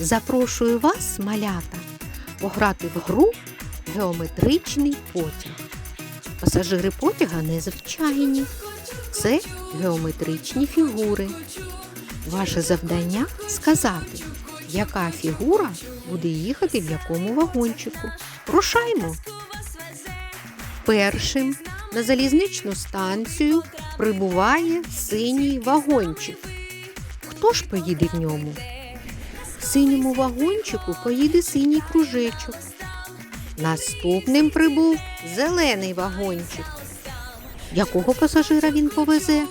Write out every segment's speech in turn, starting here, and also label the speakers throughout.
Speaker 1: Запрошую вас, малята, пограти в гру геометричний потяг. Пасажири потяга незвичайні. Це геометричні фігури. Ваше завдання сказати, яка фігура буде їхати в якому вагончику. Рушаймо. Першим на залізничну станцію прибуває синій вагончик. Хто ж поїде в ньому? Синьому вагончику поїде синій кружечок. Наступним прибув зелений вагончик. Якого пасажира він повезе?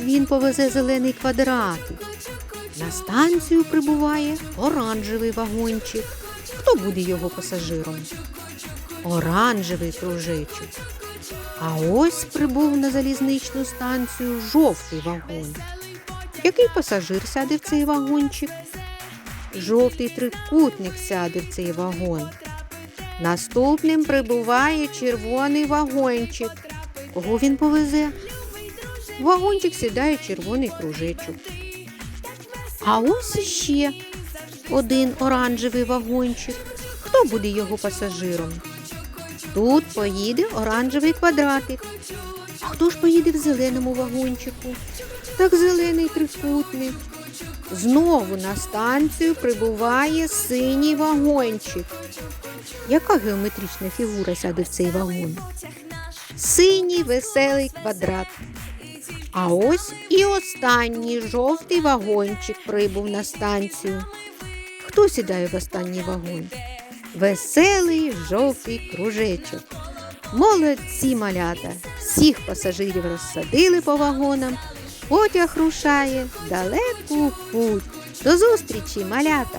Speaker 1: Він повезе зелений квадратик. На станцію прибуває оранжевий вагончик. Хто буде його пасажиром? Оранжевий кружечок. А ось прибув на залізничну станцію жовтий вагон. Який пасажир сяде в цей вагончик? Жовтий трикутник сяде в цей вагон. Наступним прибуває червоний вагончик. Кого він повезе? В вагончик сідає червоний кружечок. А ось іще один оранжевий вагончик. Хто буде його пасажиром? Тут поїде оранжевий квадратик. А хто ж поїде в зеленому вагончику? Так зелений трикутник. Знову на станцію прибуває синій вагончик. Яка геометрична фігура сяде в цей вагон? Синій веселий квадрат. А ось і останній жовтий вагончик прибув на станцію. Хто сідає в останній вагон? Веселий жовтий кружечок. Молодці малята! Всіх пасажирів розсадили по вагонам. Потяг рушає далеку путь. До зустрічі, малята!